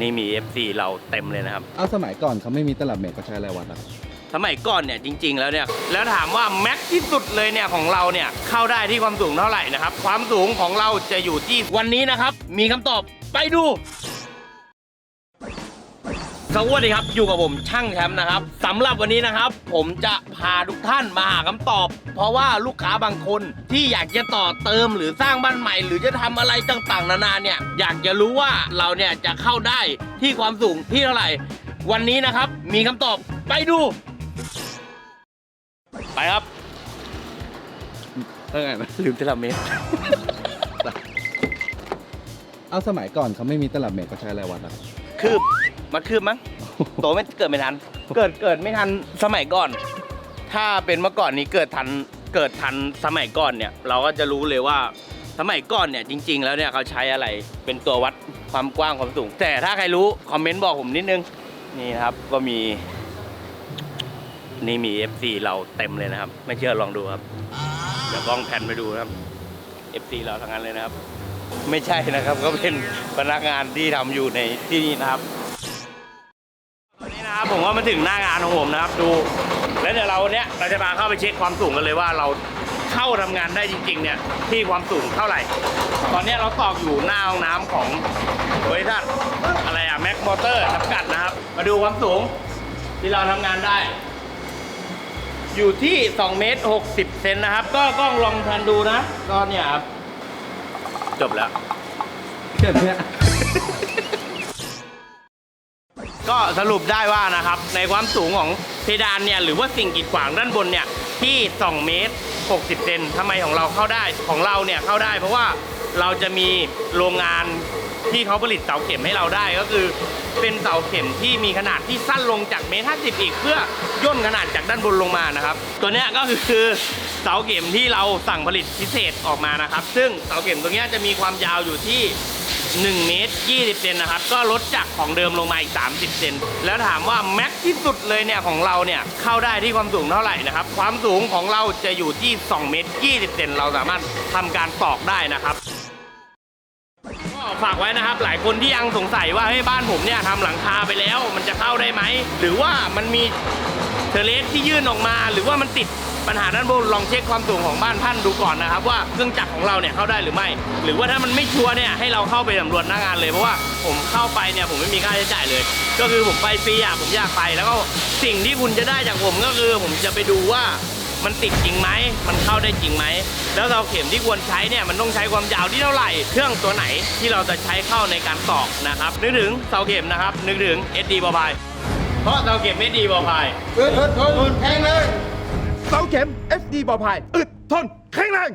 นี่มี FC เราเต็มเลยนะครับ เอาสมัยก่อนเขาไม่มีตลับเมตรเขาใช้อะไรวัดอะครับสมัยก่อนเนี่ยจริง ๆ แล้วเนี่ยแล้วถามว่าแม็กที่สุดเลยเนี่ยของเราเนี่ยเข้าได้ที่ความสูงเท่าไหร่นะครับ ความสูงของเราจะอยู่ที่วันนี้นะครับ มีคำตอบไปดู สวัสดีครับ อยู่กับผมช่างแชมป์นะครับสำหรับวันนี้นะครับ ผมจะพาทุกท่านมาหาคำตอบ เพราะว่าลูกค้าบางคนที่อยากจะต่อเติมหรือสร้างบ้านใหม่ หรือจะทำอะไรต่างๆ นานาเนี่ย อยากจะรู้ว่าเราเนี่ยจะเข้าได้ที่ความสูงที่เท่าไหร่ วันนี้นะครับ มีคำตอบไปดู ไปครับเท่าไงนะลืมเทเลเมตรเอาสมัยก่อนเขาไม่มีตลับเมตรเขาใช้อะไรวัดอะครับคืบมาคืบมั้ง โตไม่เกิดไม่ทัน เกิดเกิดไม่ทันสมัยก่อน ถ้าเป็นเมื่อก่อนนี้เกิดทันเกิดทันสมัยก่อนเนี่ย เราก็จะรู้เลยว่าสมัยก่อนเนี่ยจริง ๆ แล้วเนี่ยเขาใช้อะไรเป็นตัววัดความกว้างความสูง แต่ถ้าใครรู้คอมเมนต์บอกผมนิดนึงนี่นะครับก็มี นี่มี FC เราเต็มเลยนะครับ ไม่เชื่อลองดูครับเดี๋ยวกล้องแผ่นไปดูนะครับ FC เราทั้งนั้นเลยนะครับ ไม่ใช่นะครับ ก็เป็นพนักงานที่ทำอยู่ในที่นี่นะครับ นะครับผมก็มาถึงหน้างานของผมนะครับดู แล้วเดี๋ยวเราเนี้ยเราจะมาเข้าไปเช็คความสูงกันเลยว่าเราเข้าทำงานได้จริง ๆ เนี่ยที่ความสูงเท่าไหร่ ตอนเนี้ยเราตอกอยู่หน้าห้องน้ำของบริษัทอะไรอะแม็กมอเตอร์จำกัดนะครับ มาดูความสูงที่เราทำงานได้ อยู่ที่2เมตร60เซนนะครับ ก็กล้องลองทันดูนะก็เนี่ยครับจบแล้วแค่เนี้ย ก็สรุปได้ว่านะครับในความสูงของเพดานเนี่ยหรือว่าสิ่งกีดขวางด้านบนเนี่ยที่ 2 เมตร 60 เซนทำไมของเราเข้าได้ของเราเนี่ยเข้าได้ เพราะว่าเราจะมีโรงงานที่เขาผลิตเสาเข็มให้เราได้ก็คือ เป็นเสาเข็มที่มีขนาดที่สั้นลงจากเมตร50อีกเพื่อย่นขนาดจากด้านบนลงมานะครับ ตัวนี้ก็คือเสาเข็มที่เราสั่งผลิตพิเศษออกมานะครับ ซึ่งเสาเข็มตรงเนี้จะมีความยาวอยู่ที่ 1เมตร20เซนนะครับ ก็ลดจากของเดิมลงมาอีก 30เซนแล้วถามว่าแม็กที่สุดเลยเนี่ยของเราเนี่ยเข้าได้ที่ความสูงเท่าไหร่นะครับ ความสูงของเราจะอยู่ที่ 2 เมตร20เซนเราสามารถทำการตอกได้นะครับก็ฝากไว้นะครับหลายคนที่ยังสงสัยว่าเฮ้ยบ้านผมเนี่ยทำหลังคาไปแล้ว มันจะเข้าได้ไหมหรือว่ามันมี เทอเลสที่ยื่นออกมา หรือว่ามันติดปัญหาด้านบนลองเช็คความสูงของบ้านท่านดูก่อนนะครับว่าเครื่องจักรของเราเนี่ยเข้าได้หรือไม่ หรือว่าถ้ามันไม่ชัวร์เนี่ยให้เราเข้าไปสำรวจหน้างานเลยเพราะว่าผมเข้าไปเนี่ยผมไม่มีค่าใช้จ่ายเลย ก็คือผมไปฟรีอะผมอยากไปแล้วก็สิ่งที่คุณจะได้จากผมก็คือ ผมจะไปดูว่ามันติดจริงไหม มันเข้าได้จริงไหม แล้วเสาเข็มที่ควรใช้เนี่ยมันต้องใช้ความยาวที่เท่าไหร่ เครื่องตัวไหนที่เราจะใช้เข้าในการตอกนะครับ นึกถึงเสาเข็มนะครับ นึกถึง SD บอพาย เพราะเสาเข็ม SD บอพายเสาเข็ม SD บอพายอึดทนแข็งแรง